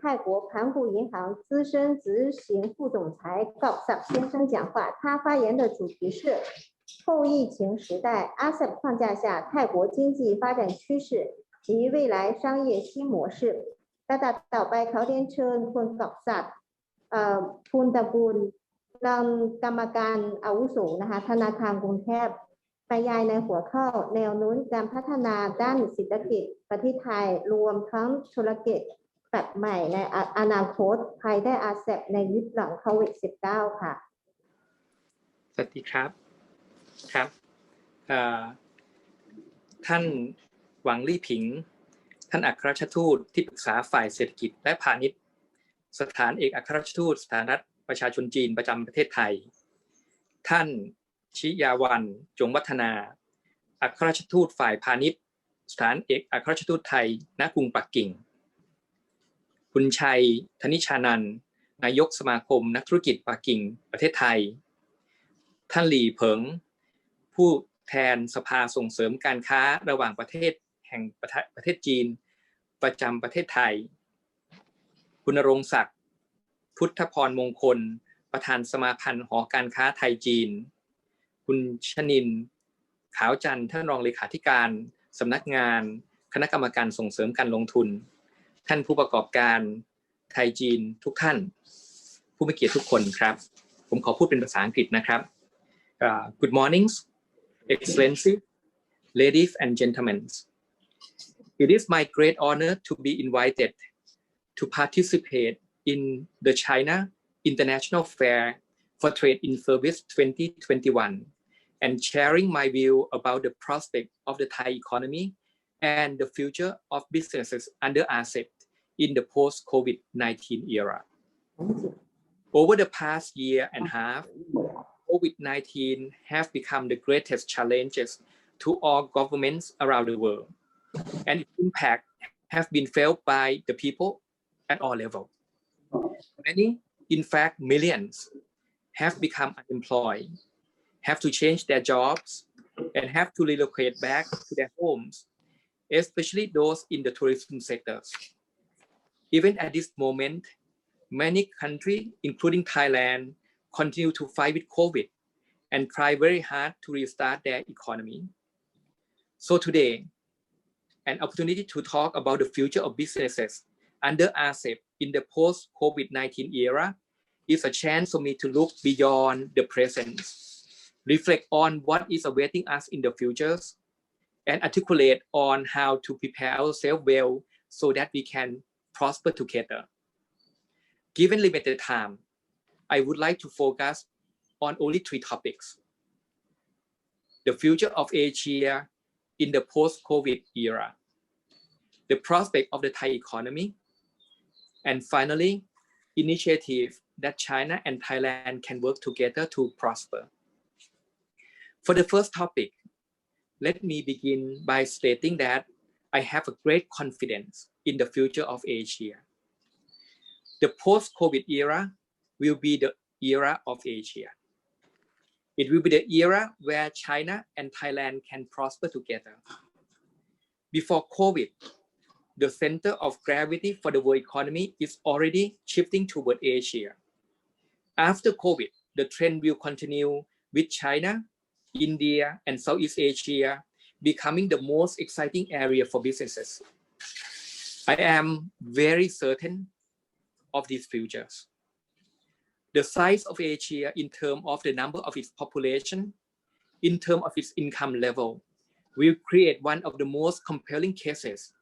泰国盘古银行资深执行副总裁高萨先生讲话。他发言的主题是后疫情时代 ASEP 框架下泰国经济发展趋势及未来商业新模式。ระดับต่อไปเขาเรียนเชิญคุณกอบศักดิ์เอ่อพูนตระกูลรองกรรมการอาวุโสนะคะธนาคารกรุงเทพบรรยายในหัวข้อแนวโน้นการพัฒนาด้านเศรษฐกิจประเทศไทยรวมทั้งธุรกิจ แบบใหม่ในอนาคตภายได้อาเซบในยุคหลังโควิด -19 ค่ะ สวัสดีครับครับท่านหวังลี่ผิง ท่านอัครราชทูตที่ปรึกษาฝ่ายเศรษฐกิจและพาณิชย์ สถานเอกอัครราชทูตสถานรัฐประชาชนจีนประจำประเทศไทย ท่านชิยาวันจงวัฒนา อัครราชทูตฝ่ายพาณิชย์ สถานเอกอัครราชทูตไทยณกรุงปักกิ่ง คุณชัยธนิชานันนายกสมาคมนักธุรกิจปักกิ่งประเทศไทย ท่านหลีเผิง ผู้แทนสภาส่งเสริมการค้าระหว่างประเทศแห่งประเทศประเทศจีน ประจำประเทศไทย คุณรงศักดิ์พุทธพรมงคล ประธานสมาพันธ์หอการค้าไทยจีน คุณชนิน ขาวจันทร์ท่านรองเลขาธิการสำนักงาน คณะกรรมการส่งเสริมการลงทุน ท่านผู้ประกอบการไทยจีนทุกท่าน ผู้มีเกียรติทุกคนครับ ผมขอพูดเป็นภาษาอังกฤษนะครับ Uh, good mornings, Excellency, ladies and gentlemen. It is my great honor to be invited to participate in the China International Fair for Trade in Service 2021 and sharing my view about the prospect of the Thai economy and the future of businesses under ASEP in the post-COVID-19 era. Over the past year and a half, COVID-19 have become the greatest challenges to all governments around the world, and its impact have been felt by the people at all levels. Many, in fact, millions, have become unemployed, have to change their jobs, and have to relocate back to their homes, especially those in the tourism sectors. Even at this moment, many countries, including Thailand, continue to fight with COVID and try very hard to restart their economy. So today, an opportunity to talk about the future of businesses under ASEP in the post-COVID-19 era is a chance for me to look beyond the present, reflect on what is awaiting us in the futures, and articulate on how to prepare ourselves well so that we can prosper together. Given limited time, I would like to focus on only three topics. The future of Asia in the post-COVID era, the prospect of the Thai economy, and finally, initiative that China and Thailand can work together to prosper. For the first topic, let me begin by stating that I have a great confidence in the future of Asia. The post-COVID era will be the era of Asia. It will be the era where China and Thailand can prosper together. Before COVID, the center of gravity for the world economy is already shifting toward Asia. After COVID, the trend will continue with China, India, and Southeast Asia becoming the most exciting area for businesses. I am very certain of these futures. The size of Asia in terms of the number of its population, in terms of its income level, will create one of the most compelling cases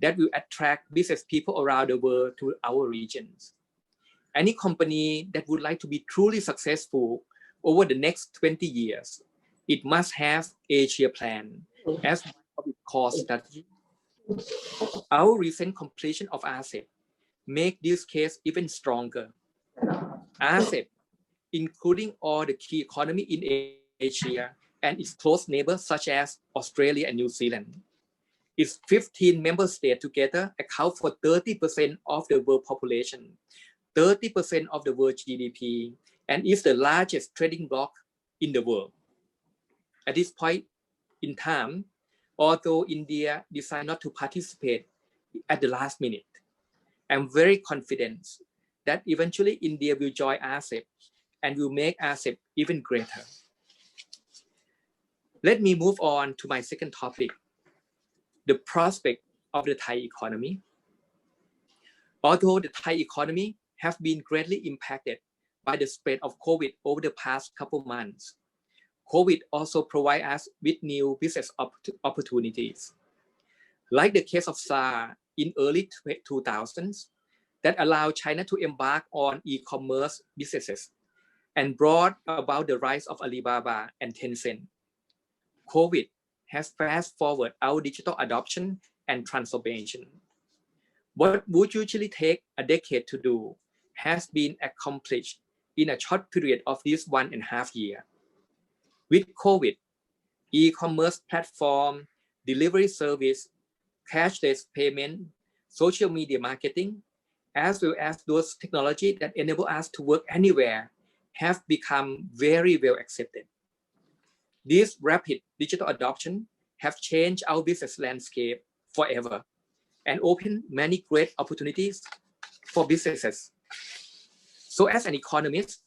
that will attract business people around the world to our regions. Any company that would like to be truly successful over the next 20 years, it must have Asia plan as of its core. Our recent completion of ASEP make this case even stronger. ASEP, including all the key economy in Asia and its close neighbors such as Australia and New Zealand. Its 15 member states together account for 30% of the world population, 30% of the world GDP, and is the largest trading bloc in the world. At this point in time, although India decided not to participate at the last minute, I'm very confident that eventually India will join ASEP and will make ASEP even greater. Let me move on to my second topic, the prospect of the Thai economy. Although the Thai economy has been greatly impacted by the spread of COVID over the past couple months, COVID also provides us with new business opportunities. Like the case of SAR in early 2000s, that allowed China to embark on e-commerce businesses and brought about the rise of Alibaba and Tencent. COVID has fast forward our digital adoption and transformation. What would usually take a decade to do has been accomplished in a short period of this one and a half year. With COVID, e-commerce platform, delivery service, cashless payment, social media marketing, as well as those technology that enable us to work anywhere have become very well accepted. This rapid digital adoption have changed our business landscape forever and opened many great opportunities for businesses. So as an economist,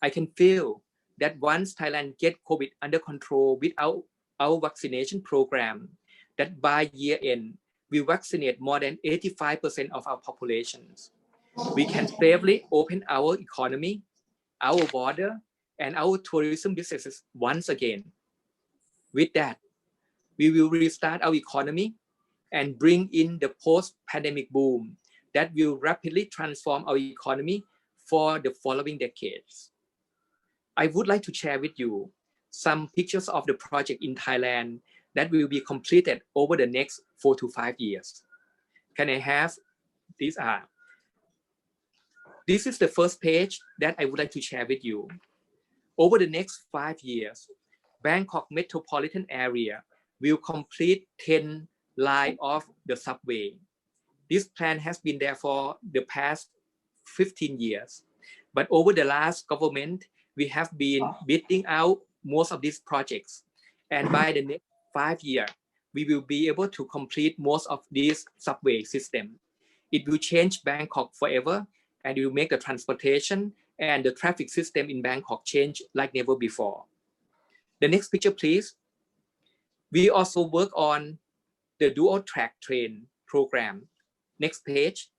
I can feel that once Thailand get COVID under control with our, our vaccination program, that by year end, we vaccinate more than 85% of our populations. We can safely open our economy, our border, and our tourism businesses once again. With that, we will restart our economy and bring in the post-pandemic boom that will rapidly transform our economy for the following decades. I would like to share with you some pictures of the project in Thailand that will be completed over the next four to five years. Can I have these are? This is the first page that I would like to share with you. Over the next five years, Bangkok metropolitan area will complete 10 line of the subway. This plan has been there for the past 15 years. But over the last government, we have been bidding out most of these projects. And by the next five years, we will be able to complete most of this subway system. It will change Bangkok forever and it will make the transportation and the traffic system in Bangkok change like never before. The next picture, please. We also work on the dual track train program. Next page.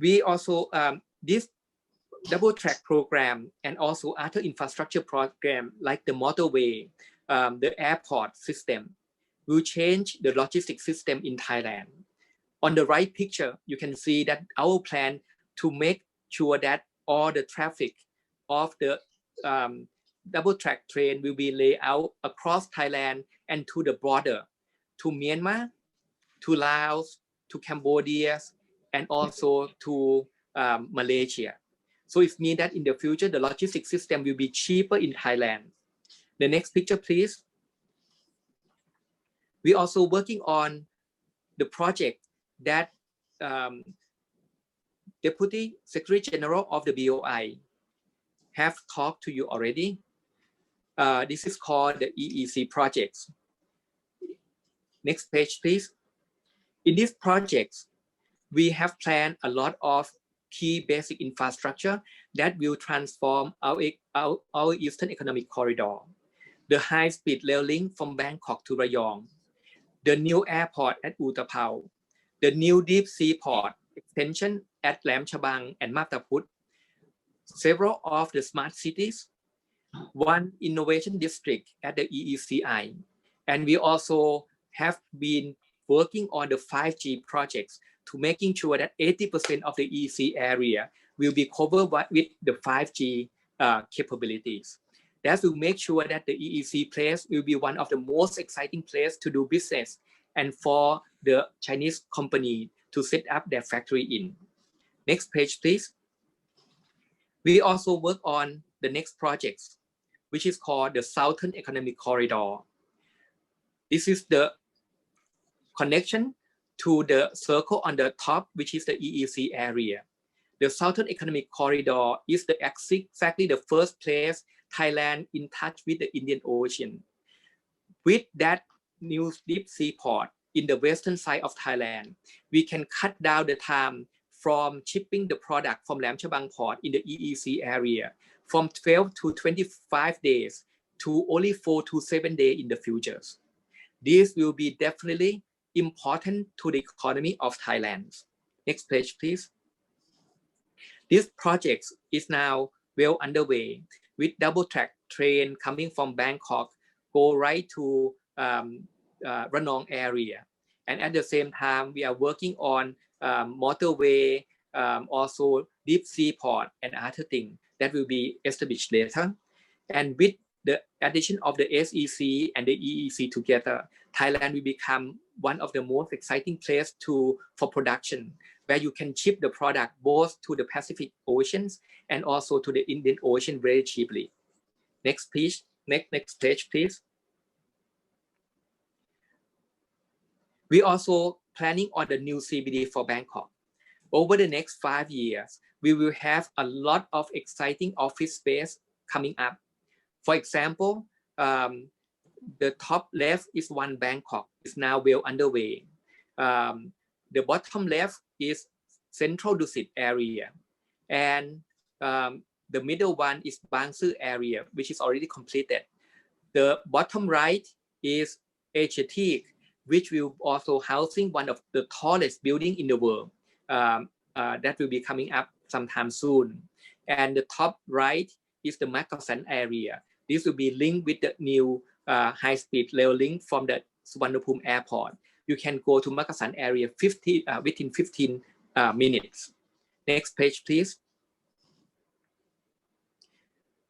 We also, um, this double track program and also other infrastructure program like the motorway, um, the airport system will change the logistic system in Thailand. On the right picture, you can see that our plan to make sure that all the traffic of the um, double track train will be laid out across Thailand and to the border, to Myanmar, to Laos, to Cambodia, and also to um, Malaysia. So it means that in the future, the logistics system will be cheaper in Thailand. The next picture, please. We're also working on the project that um, Deputy Secretary General of the BOI have talked to you already. Uh, this is called the EEC projects. Next page, please. In these project, we have planned a lot of key basic infrastructure that will transform our, our, our Eastern Economic Corridor. The high-speed rail link from Bangkok to Rayong, the new airport at Utapao, the new deep sea port extension at Lam Chabang and Mataput, several of the smart cities, one innovation district at the EECI, and we also have been working on the 5G projects to making sure that 80% of the EC area will be covered with the 5G uh, capabilities. That will make sure that the EEC place will be one of the most exciting place to do business and for the Chinese company to set up their factory in. Next page, please. We also work on the next projects, which is called the Southern Economic Corridor. This is the connection to the circle on the top, which is the EEC area. The Southern Economic Corridor is the exactly the first place Thailand in touch with the Indian Ocean. With that new deep sea port, in the western side of Thailand, we can cut down the time from shipping the product from Lam Chabang port in the EEC area from 12 to 25 days to only 4 to 7 days in the futures. This will be definitely important to the economy of Thailand. Next page, please. This project is now well underway with double track train coming from Bangkok, go right to um, uh, Ranong area. And at the same time, we are working on um, motorway, um, also deep sea port and other things that will be established later. And with the addition of the SEC and the EEC together, Thailand will become one of the most exciting place to for production, where you can ship the product both to the Pacific Oceans and also to the Indian Ocean very cheaply. Next page, next next page, please. We also planning on the new CBD for Bangkok. Over the next five years, we will have a lot of exciting office space coming up. For example, um, the top left is one Bangkok, is now well underway. Um, the bottom left is Central Dusit area. And um, the middle one is Bang Su area, which is already completed. The bottom right is Asiatic, which will also housing one of the tallest building in the world. Um, uh, that will be coming up sometime soon. And the top right is the Makasan area. This will be linked with the new uh, high-speed rail link from the Suvarnabhumi airport. You can go to Makasan area 50, uh, within 15 uh, minutes. Next page, please.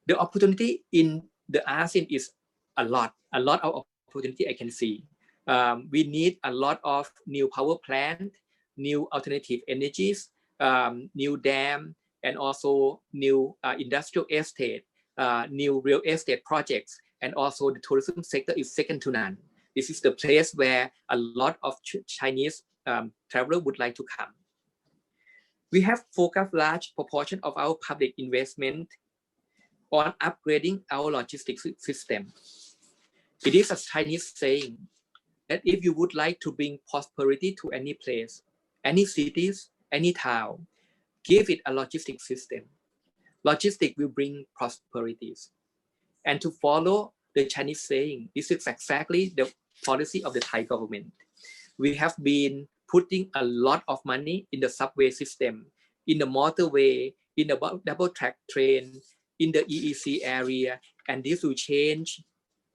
The opportunity in the ASEAN is a lot, a lot of opportunity I can see. Um, we need a lot of new power plant, new alternative energies, um, new dam, and also new uh, industrial estate, uh, new real estate projects, and also the tourism sector is second to none. This is the place where a lot of Ch Chinese um, traveler would like to come. We have focused large proportion of our public investment on upgrading our logistics system. It is a Chinese saying that if you would like to bring prosperity to any place, any cities, any town, give it a logistic system. Logistic will bring prosperities. And to follow the Chinese saying, this is exactly the policy of the Thai government. We have been putting a lot of money in the subway system, in the motorway, in the double track train, in the EEC area, and this will change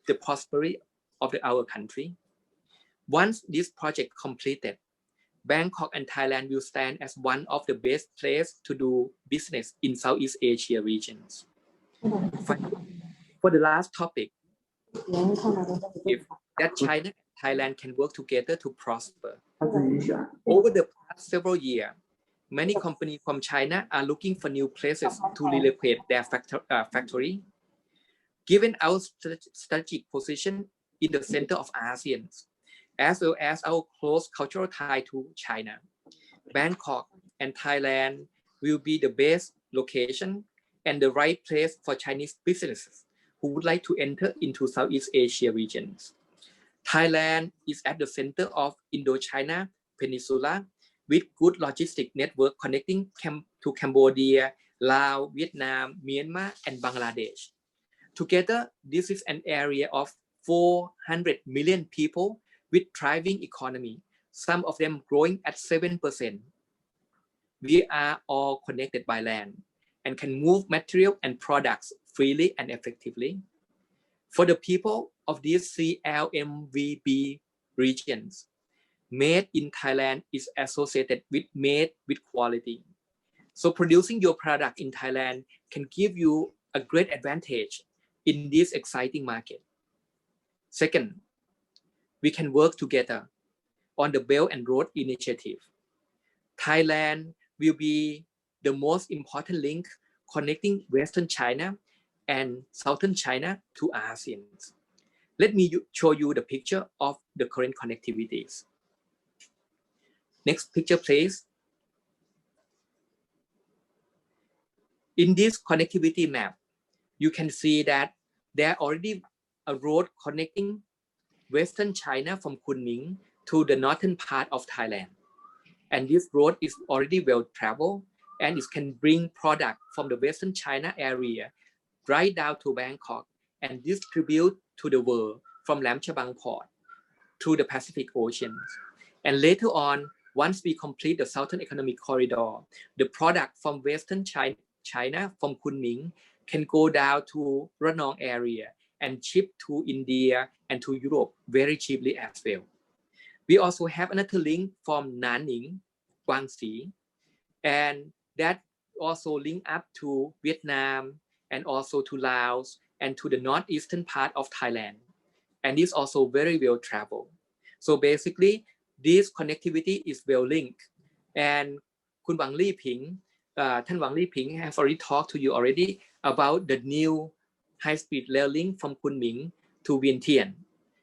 the prosperity of the, our country. Once this project completed, Bangkok and Thailand will stand as one of the best places to do business in Southeast Asia regions. Mm-hmm. For the last topic, if that China and Thailand can work together to prosper. Over the past several years, many companies from China are looking for new places to relocate their factor, uh, factory. Given our strategic position in the center of ASEAN, as well as our close cultural tie to China. Bangkok and Thailand will be the best location and the right place for Chinese businesses who would like to enter into Southeast Asia regions. Thailand is at the center of Indochina Peninsula with good logistic network connecting Cam to Cambodia, Laos, Vietnam, Myanmar, and Bangladesh. Together, this is an area of 400 million people with thriving economy, some of them growing at 7%. We are all connected by land and can move material and products freely and effectively. For the people of these CLMVB regions, made in Thailand is associated with made with quality. So producing your product in Thailand can give you a great advantage in this exciting market. Second, we can work together on the Belt and Road Initiative. Thailand will be the most important link connecting Western China and Southern China to ASEAN. Let me show you the picture of the current connectivities. Next picture, please. In this connectivity map, you can see that there are already a road connecting Western China from Kunming to the northern part of Thailand. And this road is already well traveled and it can bring product from the Western China area right down to Bangkok and distribute to the world from Lam Chabang port through the Pacific Ocean. And later on, once we complete the Southern Economic Corridor, the product from Western China, China from Kunming can go down to Ranong area and ship to India and to Europe very cheaply as well. We also have another link from Nanning, Guangxi, and that also link up to Vietnam and also to Laos and to the northeastern part of Thailand. And this also very well traveled. So basically, this connectivity is well linked. And Kun Wang Li Ping, uh, Tan Wang Li Ping have already talked to you already about the new high-speed rail link from Kunming to Vientiane.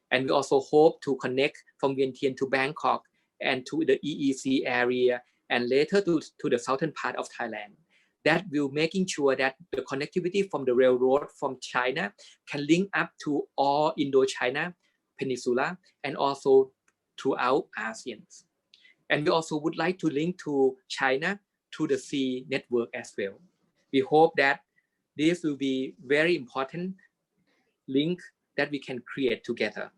And we also hope to connect from Vientiane to Bangkok and to the EEC area and later to, to the southern part of Thailand. That will making sure that the connectivity from the railroad from China can link up to all Indochina Peninsula and also throughout ASEAN. And we also would like to link to China to the sea network as well. We hope that this will be very important link that we can create together.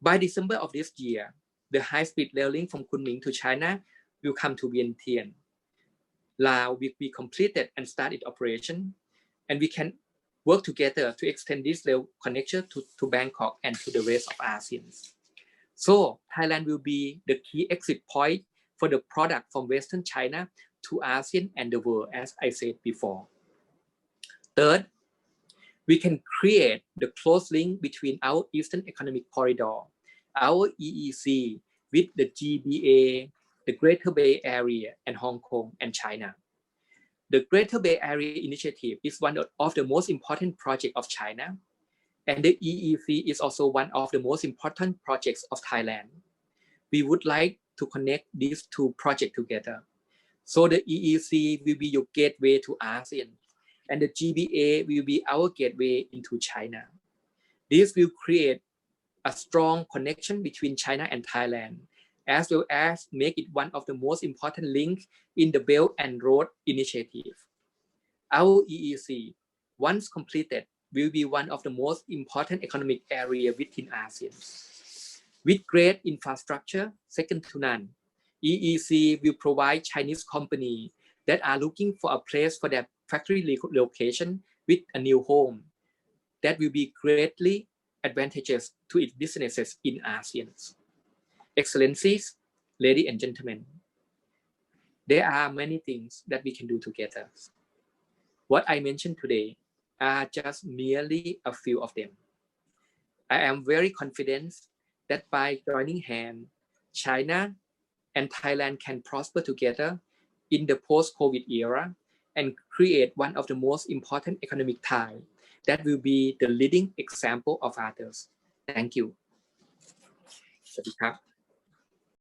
By December of this year, the high-speed rail link from Kunming to China will come to Vientiane. Lao will be completed and start its operation, and we can work together to extend this rail connection to, to Bangkok and to the rest of ASEAN. So Thailand will be the key exit point for the product from Western China to ASEAN and the world, as I said before. Third, we can create the close link between our Eastern Economic Corridor, our EEC, with the GBA, the Greater Bay Area, and Hong Kong and China. The Greater Bay Area Initiative is one of the most important projects of China, and the EEC is also one of the most important projects of Thailand. We would like to connect these two projects together. So the EEC will be your gateway to ASEAN, and the GBA will be our gateway into China. This will create a strong connection between China and Thailand, as well as make it one of the most important links in the Belt and Road Initiative. Our EEC, once completed, will be one of the most important economic area within ASEAN. With great infrastructure, second to none, EEC will provide Chinese companies that are looking for a place for their factory location with a new home that will be greatly advantageous to its businesses in ASEAN. Excellencies, ladies and gentlemen, there are many things that we can do together. What I mentioned today are just merely a few of them. I am very confident that by joining hands, China and Thailand can prosper together in the post-COVID era and create one of the most important economic ties that will be the leading example of others. Thank you. สวัสดีครับ